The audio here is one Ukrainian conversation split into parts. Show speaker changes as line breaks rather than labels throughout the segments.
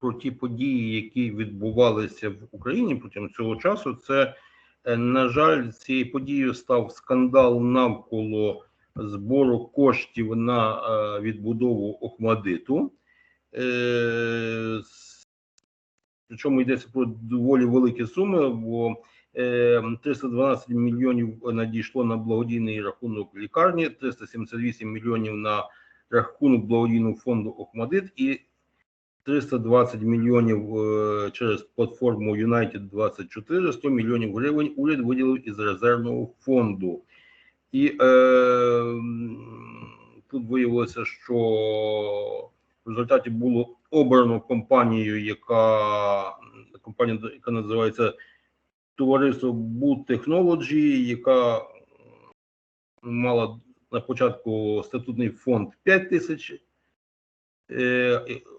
про ті події, які відбувалися в Україні протягом цього часу, це, е, на жаль, цією подією став скандал навколо збору коштів на е, відбудову Охмадиту. Е, Причому йдеться про доволі великі суми, бо е, 312 мільйонів надійшло на благодійний рахунок лікарні, 378 мільйонів на рахунок благодійного фонду Охмадит і 320 мільйонів е, через платформу United 24, 100 мільйонів гривень уряд виділив із резервного фонду. І е, тут виявилося, що в результаті було обрано компанію, яка компанія, яка називається Товариство Boot Technology, яка мала на початку статутний фонд 5 тисяч,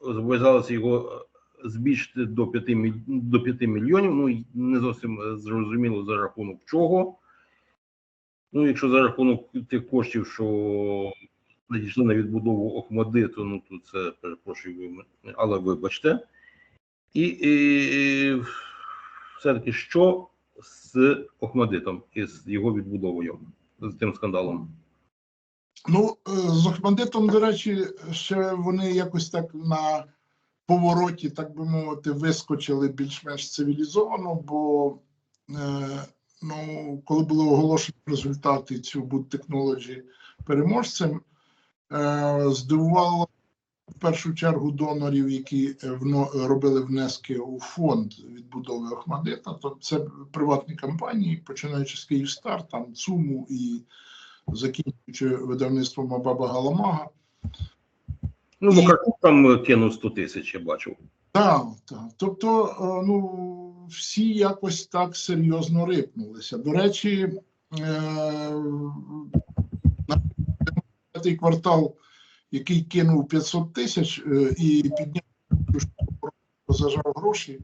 зобов'язалися його збільшити до 5, до 5 мільйонів. Ну і не зовсім е, зрозуміло за рахунок чого. Ну, якщо за рахунок тих коштів, що надійшли на відбудову Охмадиту, ну то це перепрошую, але вибачте. І, і все-таки що з Охмадитом і з його відбудовою, з тим скандалом?
Ну, е, з Охмадитом, до речі, ще вони якось так на повороті, так би мовити, вискочили більш-менш цивілізовано, бо е, ну, коли було оголошено результати цього Boot Technology переможцем, е, здивувало в першу чергу донорів, які е, вно- робили внески у фонд відбудови Охмадита. Тобто це приватні компанії, починаючи з Київстар, там ЦУМу і закінчуючи видавництвом Абаба Галамага.
Ну, Макарчук там кинув 100 тисяч, я бачив.
Так, так. Тобто, е, ну, всі якось так серйозно рипнулися. До речі, е, на п'ятий квартал, який кинув 500 тисяч е, і підняв, що зажав гроші,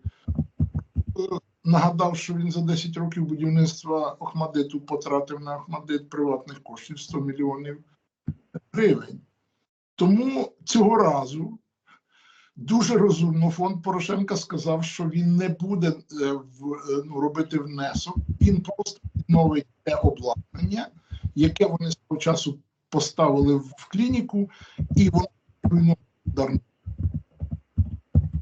е, нагадав, що він за 10 років будівництва Охмадиту потратив на Охмадит приватних коштів 100 мільйонів гривень. Тому цього разу дуже розумно фонд Порошенка сказав, що він не буде е, е, ну, робити внесок. Він просто відновить те обладнання, яке вони з того часу поставили в клініку, і воно ударно.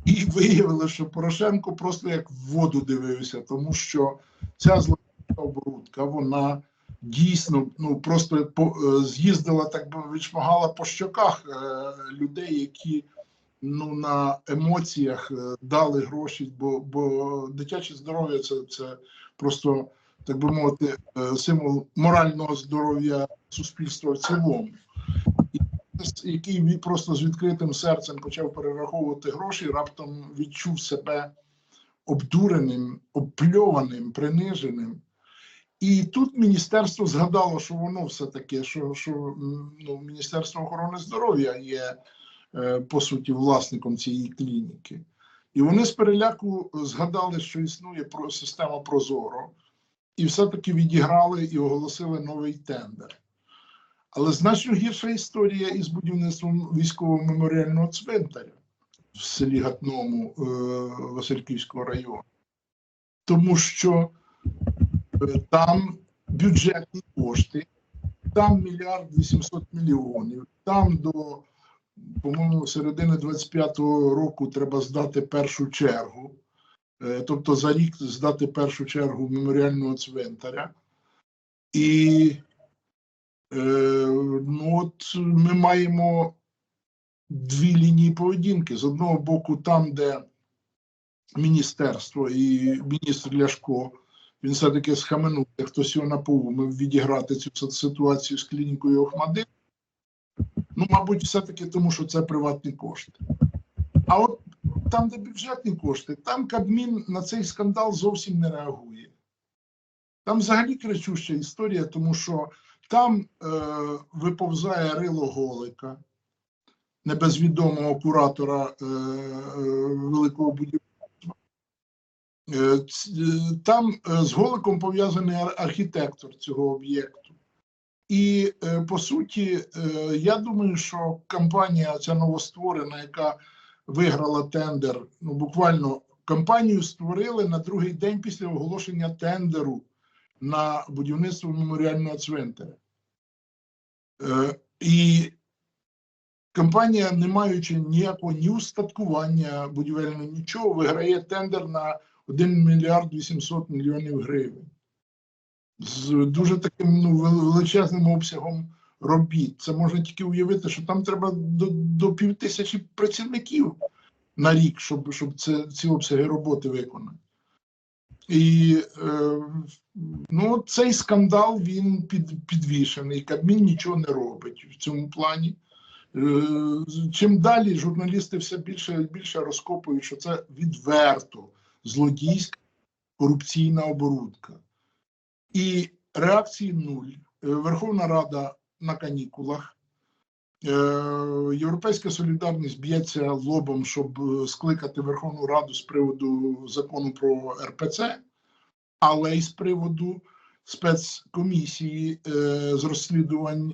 І виявили, що Порошенко просто як в воду дивився, тому що ця злочинна оборудка, вона дійсно ну просто по, е, з'їздила, так би відшмагала по щоках е, людей, які ну на емоціях е, дали гроші, бо, бо дитяче здоров'я це, це просто, так би мовити, символ морального здоров'я суспільства в цілому. Який просто з відкритим серцем почав перераховувати гроші, раптом відчув себе обдуреним, обпльованим, приниженим. І тут міністерство згадало, що воно все таки, що, що ну, Міністерство охорони здоров'я є е, по суті власником цієї клініки. І вони з переляку згадали, що існує система Прозоро, і все-таки відіграли і оголосили новий тендер. Але значно гірша історія із будівництвом військового меморіального цвинтаря в селі Гатному е, Васильківського району. Тому що е, там бюджетні кошти, там мільярд 800 мільйонів, там до, по-моєму, середини 25-го року треба здати першу чергу. Е, Тобто за рік здати першу чергу меморіального цвинтаря. І ну от ми маємо дві лінії поведінки. З одного боку, там, де міністерство і міністр Ляшко, він все-таки схаменув, хтось його напоумив відіграти цю ситуацію з клінікою Охмадит. Ну, мабуть, все-таки тому, що це приватні кошти. А от там, де бюджетні кошти, там Кабмін на цей скандал зовсім не реагує. Там взагалі кричуща історія, тому що там е, виповзає рило голика, небезвідомого куратора е, е, великого будівництва. Е, е, Там е, з голиком пов'язаний ар- архітектор цього об'єкту. І е, по суті, е, я думаю, що компанія ця новостворена, яка виграла тендер. Ну, буквально компанію створили на другий день після оголошення тендеру на будівництво меморіального цвинтаря. Е, і компанія, не маючи ніякого ні устаткування будівельного, нічого, виграє тендер на 1 мільярд 800 мільйонів гривень. З дуже таким ну, величезним обсягом робіт. Це можна тільки уявити, що там треба до, до пів тисячі працівників на рік, щоб, щоб це, ці обсяги роботи виконати. І е, ну, цей скандал він під, підвішений. Кабмін нічого не робить в цьому плані. Е, чим далі журналісти все більше і більше розкопують, що це відверто злодійська корупційна оборудка. І реакції нуль. Е, Верховна Рада на канікулах. Е, Європейська солідарність б'ється лобом, щоб е, скликати Верховну Раду з приводу закону про РПЦ, але й з приводу спецкомісії е, з розслідувань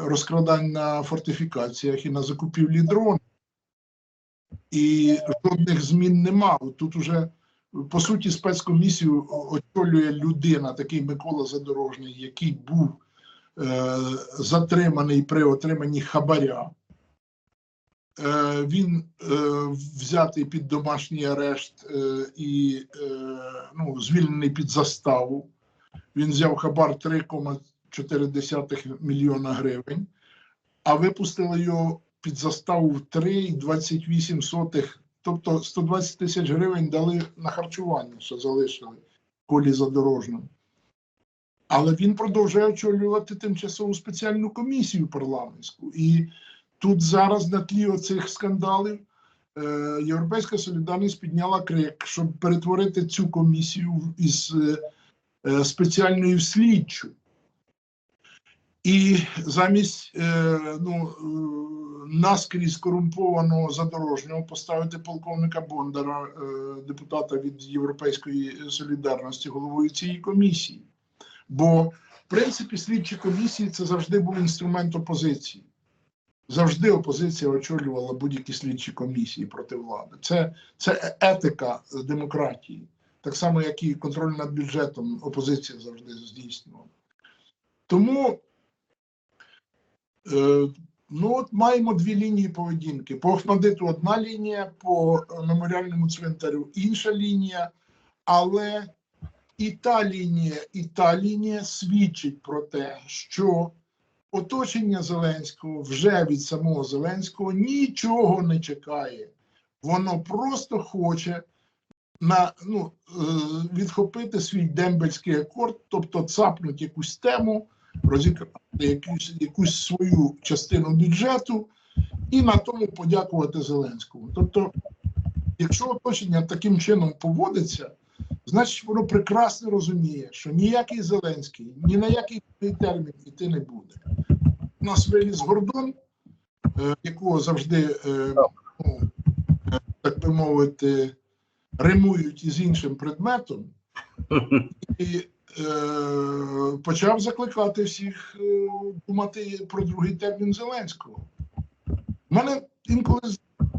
розкрадань на фортифікаціях і на закупівлі дронів. І жодних змін нема. Тут уже по суті спецкомісію очолює людина, такий Микола Задорожний, який був затриманий при отриманні хабаря. Е, він е, взятий під домашній арешт е, і е, ну, звільнений під заставу. Він взяв хабар 3,4 мільйона гривень, а випустили його під заставу в 3,28, тобто 120 тисяч гривень дали на харчування, що залишили колі задорожному. Але він продовжує очолювати тимчасову спеціальну комісію парламентську. І тут зараз на тлі оцих скандалів е, Європейська солідарність підняла крик, щоб перетворити цю комісію із е, е, спеціальної в слідчу. І замість ну, наскрізь корумпованого задорожнього поставити полковника Бондара, депутата від Європейської солідарності, головою цієї комісії. Бо, в принципі, слідчі комісії це завжди був інструмент опозиції. Завжди опозиція очолювала будь-які слідчі комісії проти влади. Це, це етика демократії. Так само, як і контроль над бюджетом опозиція завжди здійснювала. Тому е, ну, от маємо дві лінії поведінки. По Ахмадиту одна лінія, по меморіальному цвинтарю інша лінія, але і та лінія, і та лінія свідчить про те, що оточення Зеленського вже від самого Зеленського нічого не чекає. Воно просто хоче на, ну, е, відхопити свій дембельський акорд, тобто цапнути якусь тему, розіграти якусь, якусь свою частину бюджету і на тому подякувати Зеленському. Тобто, якщо оточення таким чином поводиться, значить воно прекрасно розуміє, що ніякий Зеленський ні на який термін йти не буде. У нас виліз Гордон, е, якого завжди, е, ну, е, так би мовити, римують із іншим предметом, і е, почав закликати всіх думати про другий термін Зеленського. У мене інколи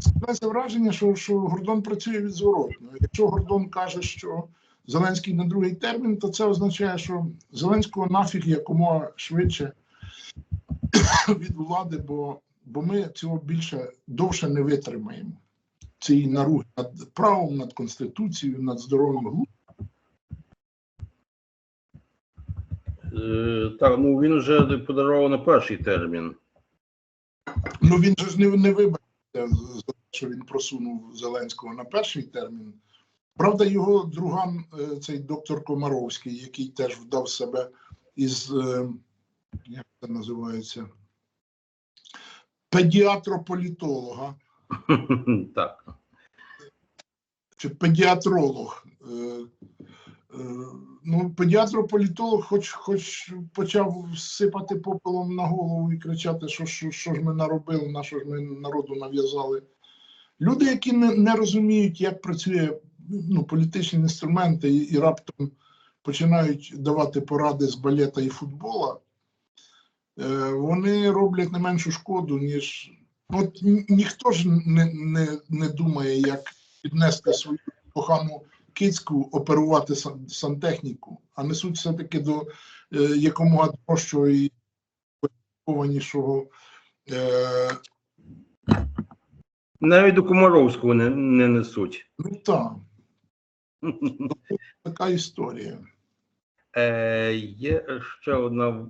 складається враження, що, що Гордон працює від зворотного. Якщо Гордон каже, що Зеленський на другий термін, то це означає, що Зеленського нафіг якомога швидше від влади, бо, бо ми цього більше довше не витримаємо. Цієї наруги над правом, над конституцією, над здоровим глуздом.
Е, Так, ну він вже подарував на перший термін.
Ну він же ж не, не те, що він просунув Зеленського на перший термін. Правда, його друган, е, цей доктор Комаровський, який теж вдав себе із, е, як це називається, педіатрополітолога
Так.
чи педіатролог. Е, Ну, педіатрополітолог, хоч, хоч почав сипати попелом на голову і кричати, що, що, що ж ми наробили, на що ж ми народу нав'язали. Люди, які не, не розуміють, як працює ну, політичні інструменти, і, і раптом починають давати поради з балета і футбола, е, вони роблять не меншу шкоду, ніж От ніхто ж не, не, не думає, як піднести свою кохану кицьку, оперувати сантехніку, а несуть все-таки до е, якомога дорожчого і кваліфікованішого е,
Навіть до Комаровського не, не несуть.
ну так, така історія.
Е, є ще одна